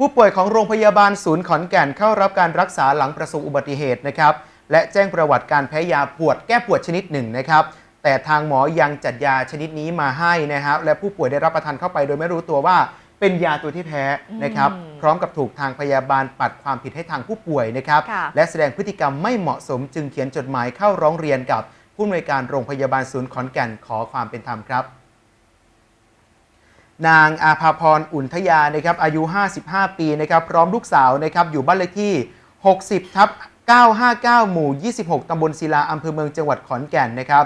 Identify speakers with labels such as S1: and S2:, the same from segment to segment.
S1: ผู้ป่วยของโรงพยาบาลศูนย์ขอนแก่นเข้ารับการรักษาหลังประสบอุบัติเหตุนะครับ และแจ้งประวัติการแพ้ยาปวดแก้ปวดชนิดหนึ่งนะครับ แต่ทางหมอยังจัดยาชนิดนี้มาให้นะครับและผู้ป่วยได้รับประทานเข้าไปโดยไม่รู้ตัวว่าเป็นยาตัวที่แพ้นะครับ
S2: อืม
S1: พร้อมกับถูกทางพยาบาลปัดความผิดให้ทางผู้ป่วยนะครับ
S2: ค่ะ
S1: และแสดงพฤติกรรมไม่เหมาะสมจึงเขียนจดหมายเข้าร้องเรียนกับผู้อำนวยการโรงพยาบาลศูนย์ขอนแก่นขอความเป็นธรรมครับ นางอาภาพรอุ่นทยานะครับอายุ 55 ปีนะครับพร้อมลูกสาวนะครับอยู่บ้านเลขที่ 60 ทับ 959 หมู่ 26 ตำบลศิลาอำเภอเมืองจังหวัดขอนแก่นนะครับ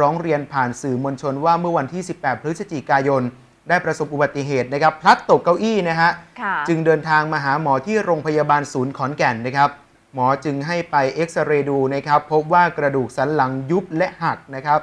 S1: ร้องเรียนผ่านสื่อมวลชนว่าเมื่อวันที่ 18 พฤศจิกายน ได้ประสบอุบัติเหตุนะครับพลัดตกเก้าอี้นะฮะ
S2: ค่ะ
S1: จึงเดินทางมาหาหมอที่โรงพยาบาลศูนย์ขอนแก่นนะครับหมอจึงให้ไปเอ็กซเรย์ดูนะครับพบว่ากระดูกสันหลังยุบและหักนะครับ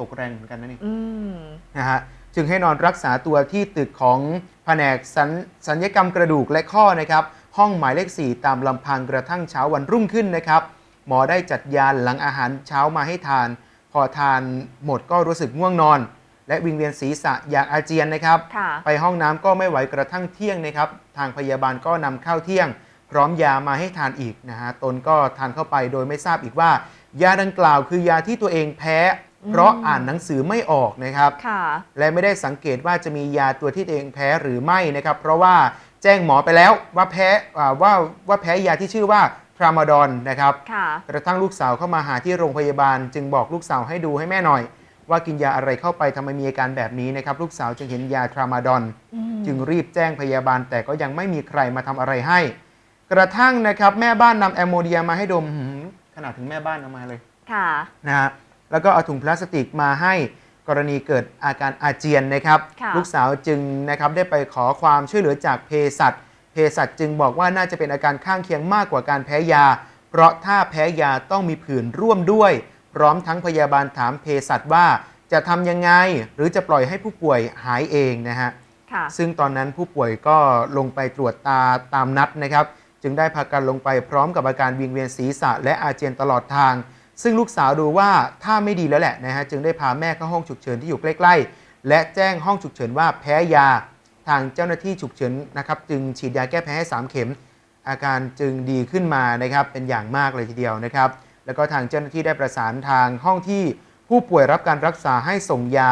S1: ตกแรงเหมือนกันนะนี่
S2: อืม
S1: นะฮะ จึงให้นอนรักษาตัวที่ตึกของแผนกสัญสัญญกรรมกระดูกและข้อนะครับ ห้องหมายเลข 4 ตามลำพังกระทั่งเช้าวันรุ่งขึ้นนะครับ หมอได้จัดยาหลังอาหารเช้ามาให้ทาน พอทานหมดก็รู้สึกง่วงนอน และวิงเวียนศีรษะอยากอาเจียนนะครับ
S2: ค่ะ
S1: ไปห้องน้ำก็ไม่ไหวกระทั่งเที่ยงนะครับ ทางพยาบาลก็นำข้าวเที่ยง พร้อมยามาให้ทานอีกนะฮะตนก็ทานเข้าไปโดยไม่ทราบอีกว่า ยาดังกล่าวคือยาที่ตัวเองแพ้ เพราะอ่านหนังสือไม่ออกนะครับ
S2: ค่ะ
S1: และไม่ได้สังเกตว่าจะมียาตัวที่ตัวเองแพ้หรือไม่นะครับ เพราะว่าแจ้งหมอไปแล้วว่าแพ้อ่าว่าว่าแพ้ยาที่ชื่อว่าทรามาดอนนะครับ
S2: ค่ะ
S1: กระทั่งลูกสาวเข้ามาหาที่โรงพยาบาล จึงบอกลูกสาวให้ดูให้แม่หน่อย ว่ากินยาอะไรเข้าไปทำไมมีอาการแบบนี้นะครับ ลูกสาวจึงเห็นยาทรามาดอน
S2: อืม
S1: จึงรีบแจ้งพยาบาล แต่ก็ยังไม่มีใครมาทำอะไรให้ กระทั่งนะครับแม่บ้านนำแอมโมเนียมาให้ดมหืมขนาดถึงแม่บ้านเอามาเลย
S2: ค่ะ
S1: นะฮะ แล้วก็เอาถุงพลาสติกมาให้กรณีเกิดอาการอาเจียนนะครับ
S2: ค่ะ
S1: ลูกสาวจึงนะครับได้ไปขอความช่วยเหลือจากเภสัชเภสัชจึงบอกว่าน่าจะเป็นอาการข้างเคียงมากกว่าการแพ้ยา เพราะถ้าแพ้ยาต้องมีผื่นร่วมด้วย พร้อมทั้งพยาบาลถามเภสัชว่าจะทำยังไง หรือจะปล่อยให้ผู้ป่วยหายเองนะฮะ
S2: ค่ะ
S1: ซึ่งตอนนั้นผู้ป่วยก็ลงไปตรวจตาตามนัดนะครับ จึงได้พากันลงไปพร้อมกับอาการวิงเวียนศีรษะและอาเจียนตลอดทาง ซึ่งลูกสาวดูว่าถ้าไม่ดีแล้วแหละนะฮะจึงได้พาแม่เข้าห้องฉุกเฉินที่อยู่ใกล้ๆ และแจ้งห้องฉุกเฉินว่าแพ้ยาทางเจ้าหน้าที่ฉุกเฉินนะครับจึงฉีดยาแก้แพ้ให้3เข็ม อาการจึงดีขึ้นมานะครับเป็นอย่างมากเลยทีเดียวนะครับ แล้วก็ทางเจ้าหน้าที่ได้ประสานทางห้องที่ผู้ป่วยรับการรักษาให้ส่งยา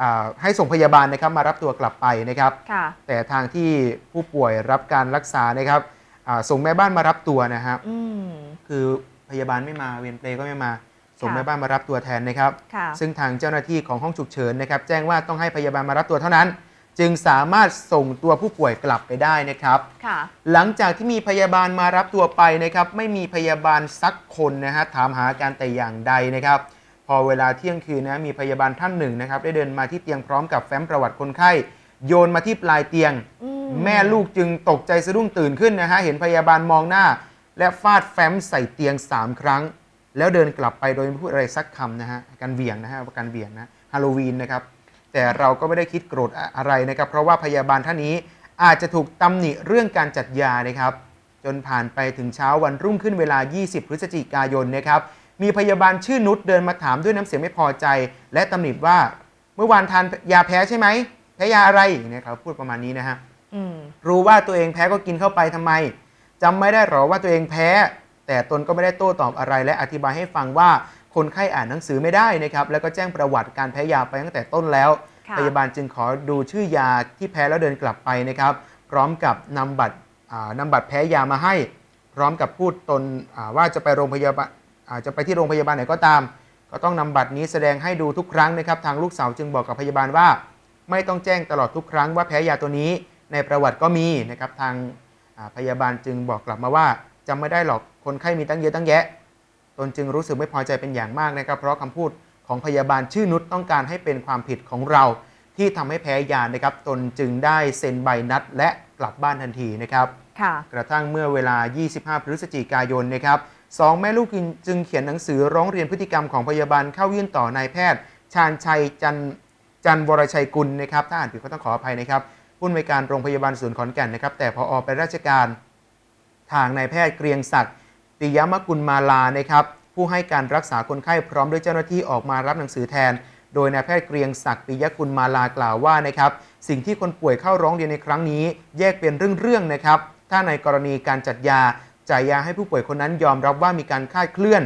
S1: อ่าให้ส่งพยาบาลนะครับมารับตัวกลับไปนะครับ
S2: ค่ะ
S1: แต่ทางที่ผู้ป่วยรับการรักษานะครับอ่าส่งแม่บ้านมารับตัวนะครับ
S2: อืม
S1: คือ พยาบาลไม่มาเวรเปรย์ก็ไม่มาส่ง
S2: ค่ะ
S1: แม่บ้านมารับตัวแทนนะครับ
S2: ค่ะ
S1: ซึ่งทางเจ้าหน้าที่ของห้องฉุกเฉินนะครับ แจ้งว่าต้องให้พยาบาลมารับตัวเท่านั้น จึงสามารถส่งตัวผู้ป่วยกลับไปได้นะครับ
S2: ค่ะ
S1: หลังจากที่มีพยาบาลมารับตัวไปนะครับ ไม่มีพยาบาลสักคนนะฮะถามหาอาการแต่อย่างใดนะครับ พอเวลาเที่ยงคืนนะมีพยาบาลท่านหนึ่งนะครับ ได้เดินมาที่เตียงพร้อมกับแฟ้มประวัติคนไข้ โยนมาที่ปลายเตียง
S2: อืม
S1: แม่ลูกจึงตกใจสะดุ้งตื่นขึ้นนะฮะเห็นพยาบาลมองหน้า และฟาดแฟ้มใส่เตียง 3 ครั้ง แล้วเดินกลับไปโดยไม่พูดอะไรสักคำนะฮะการเบี่ยงนะฮะการเบี่ยงนะฮาโลวีนนะครับแต่เราก็ไม่ได้คิดโกรธอะไรนะครับ เพราะว่าพยาบาลท่านนี้อาจจะถูกตำหนิเรื่องการจัดยานะครับ จนผ่านไปถึงเช้าวันรุ่งขึ้นเวลา 20 พฤศจิกายนนะครับ มีพยาบาลชื่อนุชเดินมาถามด้วยน้ำเสียงไม่พอใจ และตำหนิว่าเมื่อวานทานยาแพ้ใช่ไหมแพ้ยาอะไรอย่างเนี่ยครับพูดประมาณนี้นะฮะ
S2: อืม
S1: รู้ว่าตัวเองแพ้ก็กินเข้าไปทำไม จำไม่ได้หรอว่าตัวเองแพ้ แต่ตนก็ไม่ได้โต้ตอบอะไร และอธิบายให้ฟังว่าคนไข้อ่านหนังสือไม่ได้นะครับ แล้วก็แจ้งประวัติการแพ้ยาไปตั้งแต่ต้นแล้ว
S2: ค่ะ
S1: พยาบาลจึงขอดูชื่อยาที่แพ้แล้วเดินกลับไปนะครับ พร้อมกับนำบัตรอ่านำบัตรแพ้ยามาให้ พร้อมกับพูดตนอ่าว่าจะไปโรงพยาบาลอ่าจะไปที่โรงพยาบาลไหนก็ตาม ก็ต้องนำบัตรนี้แสดงให้ดูทุกครั้งนะครับ ทางลูกสาวจึงบอกกับพยาบาลว่า ไม่ต้องแจ้งตลอดทุกครั้งว่าแพ้ยาตัวนี้ในประวัติก็มีนะครับทางอ่า พยาบาลจึงบอกกลับมาว่าจำไม่ได้หรอกคนไข้มีตั้งเยอะตั้งแยะ ตนจึงรู้สึกไม่พอใจเป็นอย่างมากนะครับ เพราะคำพูดของพยาบาลชื่อนุชต้องการให้เป็นความผิดของเรา ที่ทำให้แพ้ยานะครับ ตนจึงได้เซ็นใบนัดและกลับบ้านทันทีนะครับ
S2: ค่ะ
S1: กระทั่งเมื่อเวลา 25 พฤศจิกายนนะครับสองแม่ลูกจึงเขียนหนังสือร้องเรียนพฤติกรรมของพยาบาลเข้ายื่นต่อนายแพทย์ ชาญชัยจันจันวรชัยกุลนะครับ ถ้าอ่านผิดก็ต้องขออภัยนะครับ ผู้อำนวยการโรงพยาบาลศูนย์ขอนแก่นนะครับ แต่พออไปราชการทางนายแพทย์เกรียงศักดิ์ปิยมกุลมาลานะครับ ผู้ให้การรักษาคนไข้พร้อมด้วยเจ้าหน้าที่ออกมารับหนังสือแทน โดยนายแพทย์เกรียงศักดิ์ปิยกุลมาลากล่าวว่านะครับ สิ่งที่คนป่วยเข้าร้องเรียนในครั้งนี้ แยกเป็นเรื่องๆนะครับ ถ้าในกรณีการจัดยาจ่ายยาให้ผู้ป่วยคนนั้นยอมรับว่ามีการคาดเคลื่อน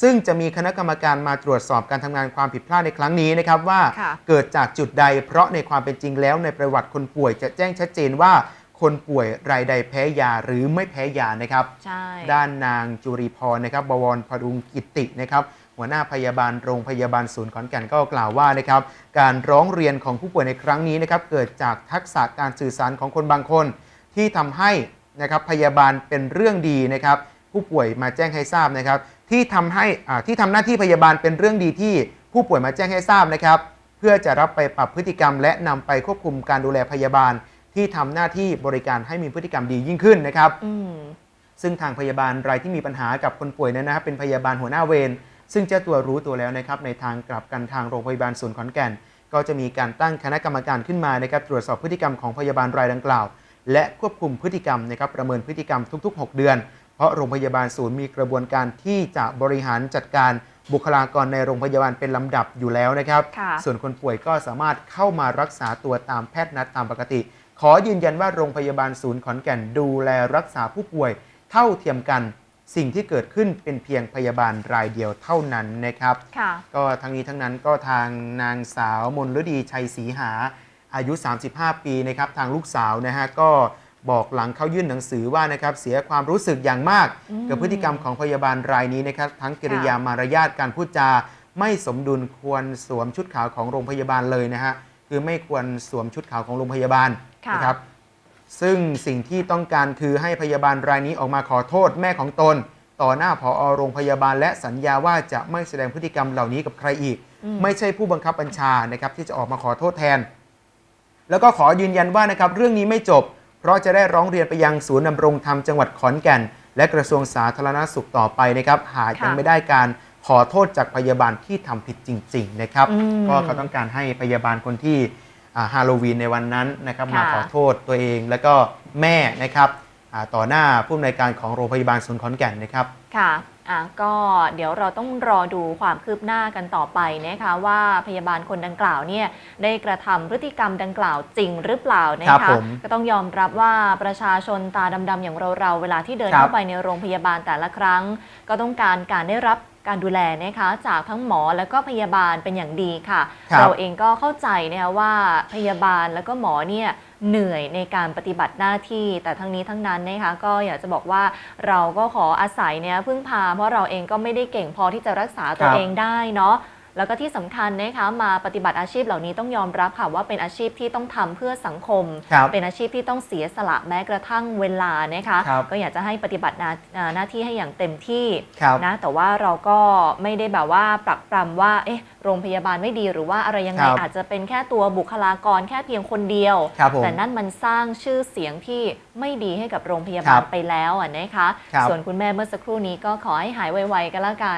S1: ซึ่งจะมีคณะกรรมการมาตรวจสอบการทำงานความผิดพลาดในครั้งนี้นะครับว่า
S2: ค่ะ
S1: เกิดจากจุดใดเพราะในความเป็นจริงแล้วในประวัติคนป่วยจะแจ้งชัดเจนว่าคนป่วยรายใดแพ้ยาหรือไม่แพ้ยานะครับ
S2: ใช่
S1: ด้านนางจุรีพรนะครับบวรพดุงกิตินะครับ หัวหน้าพยาบาลโรงพยาบาลศูนย์ขอนแก่นก็กล่าวว่านะครับ การร้องเรียนของผู้ป่วยในครั้งนี้นะครับ เกิดจากทักษะการสื่อสารของคนบางคน ที่ทำให้นะครับพยาบาลเป็นเรื่องดีนะครับ ผู้ป่วยมาแจ้งให้ทราบนะครับ ที่ทำให้อ่าที่ทำหน้าที่พยาบาลเป็นเรื่องดีที่ผู้ป่วยมาแจ้งให้ทราบนะครับ เพื่อจะรับไปปรับพฤติกรรม และนำไปควบคุมการดูแลพยาบาล ที่ทำหน้าที่บริการให้มีพฤติกรรมดียิ่งขึ้นนะครับ
S2: อืม
S1: ซึ่งทางพยาบาลรายที่มีปัญหากับคนป่วยนั้นนะครับเป็นพยาบาลหัวหน้าเวรซึ่งเจ้าตัวรู้ตัวแล้วนะครับ ในทางกลับกันทางโรงพยาบาลศูนย์ขอนแก่น ก็จะมีการตั้งคณะกรรมการขึ้นมานะครับตรวจสอบพฤติกรรมของพยาบาลรายดังกล่าว และควบคุมพฤติกรรมนะครับประเมินพฤติกรรมทุก ๆ 6 เดือน เพราะโรงพยาบาลศูนย์มีกระบวนการที่จะบริหารจัดการบุคลากรในโรงพยาบาลเป็นลำดับอยู่แล้วนะครับ
S2: ค่ะ
S1: ส่วนคนป่วยก็สามารถเข้ามารักษาตัวตามแพทย์นัดตามปกติ ขอยืนยันว่าโรงพยาบาลศูนย์ขอนแก่นดูแลรักษาผู้ป่วยเท่าเทียมกัน สิ่งที่เกิดขึ้นเป็นเพียงพยาบาลรายเดียวเท่านั้นนะครับ
S2: ค่ะ
S1: ก็ทั้งนี้ทั้งนั้นก็ทางนางสาวมนฤดีชัยศรีหาอายุ 35 ปีนะครับทางลูกสาวนะฮะก็ บอกหลังเข้ายื่นหนังสือว่านะครับเสียความรู้สึกอย่างมาก
S2: อืม
S1: กับพฤติกรรมของพยาบาลรายนี้นะครับ ทั้งกิริยามารยาทการพูดจา ไม่สมดุลควรสวมชุดขาวของโรงพยาบาลเลยนะฮะคือไม่ควรสวมชุดขาวของโรงพยาบาล
S2: ค่ะ
S1: นะครับซึ่งสิ่งที่ต้องการคือให้พยาบาลรายนี้ออกมาขอโทษแม่ของตน ต่อหน้าผอโรงพยาบาล และสัญญาว่าจะไม่แสดงพฤติกรรมเหล่านี้กับใครอีก
S2: อืม
S1: ไม่ใช่ผู้บังคับบัญชานะครับที่จะออกมาขอโทษแทน แล้วก็ขอยืนยันว่านะครับเรื่องนี้ไม่จบเพ ราะจะได้ร้องเรียนไปยังศูนย์ดำรงธรรมจังหวัดขอนแก่น และกระทรวงสาธารณสุขต่อไปนะครับ หากยัง
S2: ค่ะ
S1: ไม่ได้การขอโทษจากพยาบาลที่ทำผิดจริง ๆ นะครับ
S2: อืม
S1: ก็เขาต้องการให้พยาบาลคนที่อ่าฮาโลวีนในวันนั้นนะครับ
S2: ค่ะ
S1: มาขอโทษตัวเองแล้วก็แม่นะครับอ่า ต่อหน้าผู้อำนวยการของโรงพยาบาลศูนย์ขอนแก่นนะครับ
S2: ค่ะอะก็เดี๋ยวเราต้องรอดูความคืบหน้ากันต่อไปนะคะว่าพยาบาลคนดังกล่าวเนี่ยได้กระทำพฤติกรรมดังกล่าวจริงหรือเปล่านะ
S1: ครั
S2: คะ
S1: บผม
S2: ก็ต้องยอมรับว่าประชาชนตาดำๆอย่างเราๆเวลาที่เดิน
S1: ครับ
S2: เข้าไปในโรงพยาบาลแต่ละครั้ง ก็ต้องการการได้รับการดูแลนะคะจากทั้งหมอและก็พยาบาลเป็นอย่างดีค่ะ
S1: ครับ
S2: เราเองก็เข้าใจนะคะว่าพยาบาลแล้วก็หมอเนี่ย เหนื่อยในการปฏิบัติหน้าที่ แต่ทั้งนี้ทั้งนั้นนะคะก็อยากจะบอกว่าเราก็ขออาศัยเนี่ยพึ่งพา เพราะเราเองก็ไม่ได้เก่งพอที่จะรักษาตัวเองได้เนาะ แล้วก็ที่สำคัญนะคะมาปฏิบัติอาชีพเหล่านี้ต้องยอมรับค่ะว่าเป็นอาชีพที่ต้องทำเพื่อสังคม
S1: ครับ
S2: เป็นอาชีพที่ต้องเสียสละแม้กระทั่งเวลานะคะ
S1: ครับ
S2: ก็อยากจะให้ปฏิบัติหน้าอ่าหน้าที่ให้อย่างเต็มที่
S1: ครับ
S2: นะแต่ว่าเราก็ไม่ได้แบบว่าปรักปรำว่าเอ๊ะโรงพยาบาลไม่ดีหรือว่าอะไรยังไง
S1: ครับ
S2: อาจจะเป็นแค่ตัวบุคลากรแค่เพียงคนเดียว
S1: ครับผม
S2: แต่นั่นมันสร้างชื่อเสียงที่ไม่ดีให้กับโรงพยา
S1: ค
S2: บา
S1: รั
S2: ล
S1: บ
S2: ไปแล้วอะนะคะ
S1: ครับ
S2: ส่วนคุณแม่เมื่อสักครู่นี้ก็ขอให้หายไวๆกันละกัน